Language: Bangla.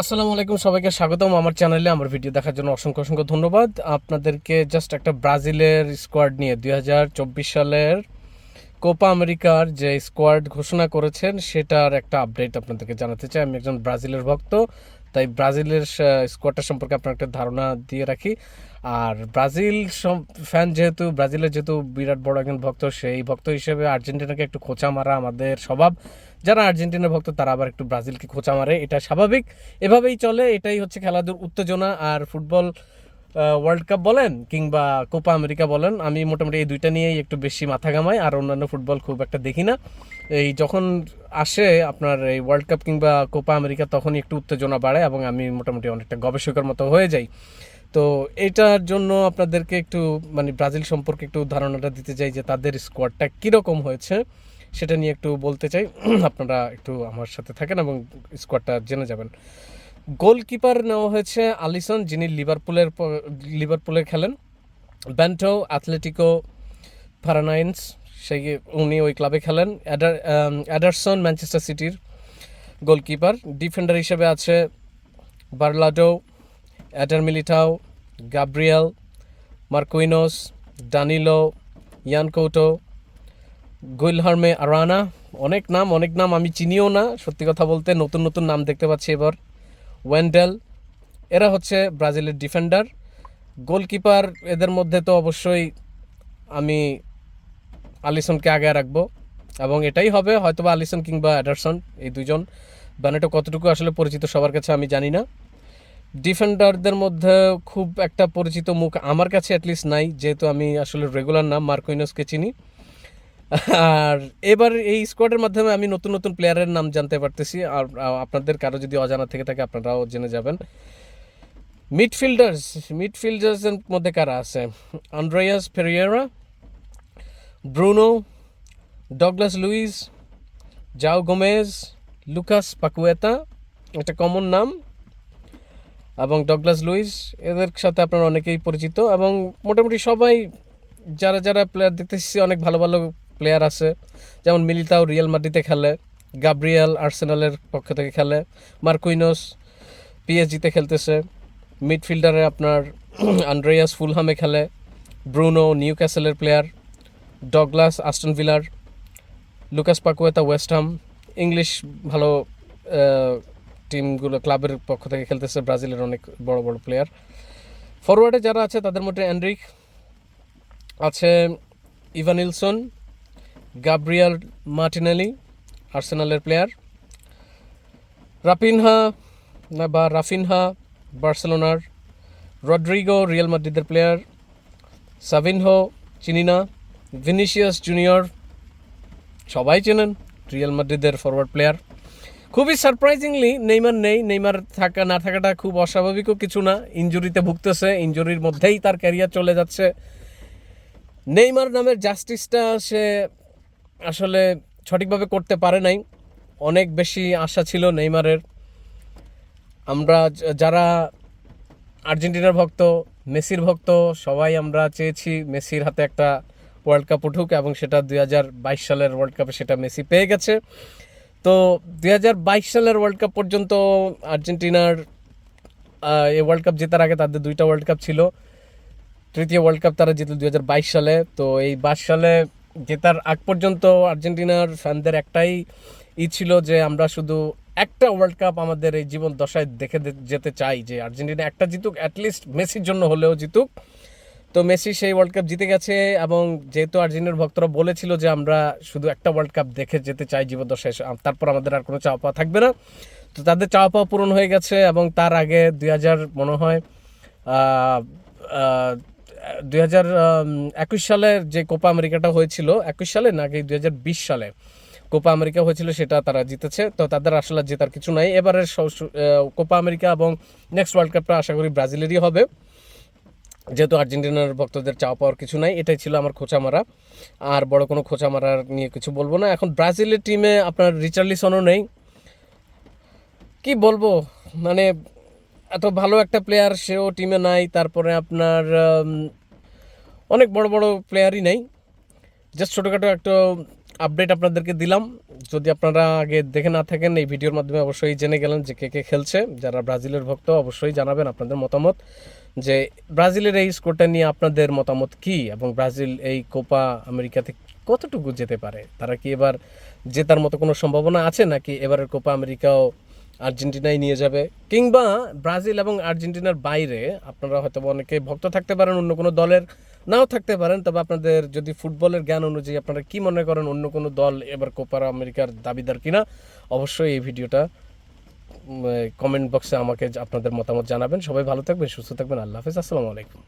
আসসালামু আলাইকুম, সবাইকে স্বাগতম। আমার চ্যানেলে আমার ভিডিও দেখার জন্য অসংখ্য অসংখ্য ধন্যবাদ। আপনাদেরকে জাস্ট একটা ব্রাজিলের স্কোয়াড নিয়ে দুই হাজার চব্বিশ সালের কোপা আমেরিকার যে স্কোয়াড ঘোষণা করেছেন, সেটার একটা আপডেট আপনাদেরকে জানাতে চাই। আমি একজন ব্রাজিলের ভক্ত। তাই ব্রাজিলের স্কোয়াডটা সম্পর্কে আপনার একটা ধারণা দিয়ে রাখি। আর ব্রাজিল ফ্যান যেহেতু, ব্রাজিলের যেহেতু বিরাট বড় একজন ভক্ত, সেই ভক্ত হিসেবে আর্জেন্টিনাকে একটু খোঁচা মারা আমাদের স্বভাব। যারা আর্জেন্টিনার ভক্ত, তারা আবার একটু ব্রাজিলকে খোঁচা মারে, এটা স্বাভাবিক। এভাবেই চলে, এটাই হচ্ছে খেলাধুর উত্তেজনা। আর ফুটবল ওয়ার্ল্ড কাপ বলেন কিংবা কোপা আমেরিকা বলেন, আমি মোটামুটি এই দুইটা নিয়েই একটু বেশি মাথা ঘামাই, আর অন্যান্য ফুটবল খুব একটা দেখি না। এই যখন আসে আপনার এই ওয়ার্ল্ড কাপ কিংবা কোপা আমেরিকা তখনই একটু উত্তেজনা বাড়ে এবং আমি মোটামুটি অনেকটা গবেষকের মতো হয়ে যাই। তো এটার জন্য আপনাদেরকে একটু মানে ব্রাজিল সম্পর্কে একটু ধারণাটা দিতে চাই যে তাদের স্কোয়াডটা কীরকম হয়েছে, সেটা নিয়ে একটু বলতে চাই। আপনারা একটু আমার সাথে থাকেন এবং স্কোয়াডটা জেনে যাবেন। গোলকিপার নেওয়া হয়েছে আলিসন, যিনি লিভারপুলের লিভারপুলে খেলেন। ব্যান্টো অ্যাথলেটিকো ফারানাইন্স সেই উনি ওই ক্লাবে খেলেন। অ্যাডার অ্যাডারসন ম্যানচেস্টার সিটির গোলকিপার। ডিফেন্ডার হিসেবে আছে বার্লাডো, Eder Militao, Gabriel, Marquinhos Danilo Yan Couto Guilherme Arana. অনেক নাম অনেক নাম আমি চিনিও না, সত্যি কথা বলতে নতুন নতুন নাম দেখতে পাচ্ছি এবার। ওয়েন্ডেল, এরা হচ্ছে ব্রাজিলের ডিফেন্ডার। গোলকিপার এদের মধ্যে তো অবশ্যই আমি আলিসনকে আগে রাখব। এবং এটাই হবে, হয়তোবা আলিসন কিংবা অ্যাডারসন, এই দুজন বানেটো কতটুকু আসলে পরিচিত সবার কাছে আমি জানি না। ডিফেন্ডারদের মধ্যে খুব একটা পরিচিত মুখ আমার কাছে অ্যাটলিস্ট নাই, যেহেতু আমি আসলে রেগুলার নাম মার্কুইনসকে চিনি। আর এবার এই স্কোয়াডের মাধ্যমে আমি নতুন নতুন প্লেয়ারের নাম জানতে পারতেছি। আর আপনাদের কারও যদি অজানা থেকে থাকে, আপনারাও জেনে যাবেন। মিডফিল্ডার্স মিডফিল্ডার্সের মধ্যে কারা আছে? Andreas Pereira Bruno Douglas Luiz Joao Gomes Lucas Paqueta একটা কমন নাম। এবং ডগলাস লুইস এদের সাথে আপনারা অনেকেই পরিচিত। এবং মোটামুটি সবাই যারা যারা প্লেয়ার দেখতেছি, অনেক ভালো ভালো প্লেয়ার আছে। যেমন মিলিতাও রিয়াল মাদ্রিদে খেলে গাব্রিয়াল আর্সেনালের পক্ষ থেকে খেলে মার্কুইনোস পিএসজিতে খেলতেছে। মিডফিল্ডারে আপনার আন্ড্রেয়াস ফুলহামে খেলে ব্রুনো নিউ ক্যাসেলের player Douglas Aston ভিলার Lucas Paqueta West Ham English ভালো টিমগুলো ক্লাবের পক্ষ থেকে খেলতেছে ব্রাজিলের অনেক বড় বড় প্লেয়ার ফরওয়ার্ডে যারা আছে, তাদের মধ্যে অ্যান্ড্রিক আছে ইভানিলসন গাব্রিয়াল মার্টিনালি আর্সেনালের প্লেয়ার রাফিনহা না, বা রাফিনহা বার্সেলোনার রড্রিগো রিয়াল মাদ্রিদের প্লেয়ার সাভিনহো চিনিনা ভিনিসিয়াস জুনিয়র সবাই চেনেন রিয়াল মাদ্রিদের ফরওয়ার্ড প্লেয়ার খুবই সারপ্রাইজিংলি নেইমার নেই নেইমার থাকা, না থাকাটা খুব অস্বাভাবিকও কিছু না ইঞ্জুরিতে ভুগতেছে ইঞ্জুরির মধ্যেই তার ক্যারিয়ার চলে যাচ্ছে। নেইমার নামের জাস্টিসটা সে আসলে সঠিকভাবে করতে পারে নাই, অনেক বেশি আশা ছিল নেইমারের আমরা যারা আর্জেন্টিনার ভক্ত, মেসির ভক্ত, সবাই আমরা চেয়েছি মেসির হাতে একটা ওয়ার্ল্ড কাপ উঠুক এবং সেটা দুই হাজার বাইশ সালের ওয়ার্ল্ড কাপে সেটা মেসি পেয়ে গেছে। তো দুই হাজার বাইশ সালের ওয়ার্ল্ড কাপ পর্যন্ত আর্জেন্টিনার এই ওয়ার্ল্ড কাপ জেতার আগে তাদের দুইটা ওয়ার্ল্ড কাপ ছিল। তৃতীয় ওয়ার্ল্ড কাপ তারা জিতল দুই হাজার বাইশ সালে। তো এই বাইশ সালে জেতার আগ পর্যন্ত আর্জেন্টিনার ফ্যানদের একটাই ই ছিল যে আমরা শুধু একটা ওয়ার্ল্ড কাপ আমাদের এই জীবন দশায় দেখে যেতে চাই যে আর্জেন্টিনা একটা জিতুক অ্যাটলিস্ট মেসির জন্য হলেও জিতুক। তো মেসি সেই ওয়ার্ল্ড কাপ জিতে গেছে এবং যেহেতু আর্জেন্টিনার ভক্তরা বলেছিল যে আমরা শুধু একটা ওয়ার্ল্ড কাপ দেখে যেতে চাই জীবদ্দশায় তারপর আমাদের আর কোনো চাওয়া পাওয়া থাকবে না। তো তাদের চাওয়া পাওয়া পূরণ হয়ে গেছে এবং তার আগে দুই হাজার, মনে হয় দুই হাজার একুশ সালের যে কোপা আমেরিকাটা হয়েছিল, একুশ সালে নাকি দুই হাজার বিশ সালে কোপা আমেরিকা হয়েছিল, সেটা তারা জিতেছে। তো তাদের আসলে জেতার কিছু নাই। এবারের কোপা আমেরিকা এবং নেক্সট ওয়ার্ল্ড কাপটা আশা করি ব্রাজিলেরই হবে। যেহেতু আর্জেন্টিনার ভক্তদের চাওয়া পাওয়ার কিছু নাই, এটাই ছিল আমার খোঁচা মারা আর বড় কোনো খোঁচা মারার নিয়ে কিছু বলব না। এখন ব্রাজিলের টিমে আপনার রিচার্লিসনও নেই। কি বলব? মানে এত ভালো একটা প্লেয়ার সেও টিমে নাই। তারপরে আপনার অনেক বড় বড় প্লেয়ারই নেই। জাস্ট ছোটোখাটো একটা আপডেট আপনাদেরকে দিলাম। যদি আপনারা আগে দেখে না থাকেন, এই ভিডিওর মাধ্যমে অবশ্যই জেনে গেলেন যে কে কে খেলছে। যারা ব্রাজিলের ভক্ত, অবশ্যই জানাবেন আপনাদের মতামত। যে ব্রাজিলের এই স্কোরটা নিয়ে আপনাদের মতামত কি? এবং ব্রাজিল এই কোপা আমেরিকাতে কতটুকু যেতে পারে? তারা কি এবার জেতার মতো কোনো সম্ভাবনা আছে নাকি এবারের কোপা আমেরিকাও আর্জেন্টিনাই নিয়ে যাবে? কিংবা ব্রাজিল এবং আর্জেন্টিনার বাইরে আপনারা হয়তো অনেকে ভক্ত থাকতে পারেন অন্য কোনো দলের, নাও থাকতে পারেন, তবে আপনাদের যদি ফুটবলের জ্ঞান অনুযায়ী আপনারা কি মনে করেন অন্য কোনো দল এবার কোপা আমেরিকার দাবিদার কিনা? অবশ্যই এই ভিডিওটা কমেন্ট বক্সে আমাকে আপনাদের মতামত জানাবেন। সবাই ভালো থাকবেন, সুস্থ থাকবেন। আল্লাহ হাফিজ। আসসালামু আলাইকুম।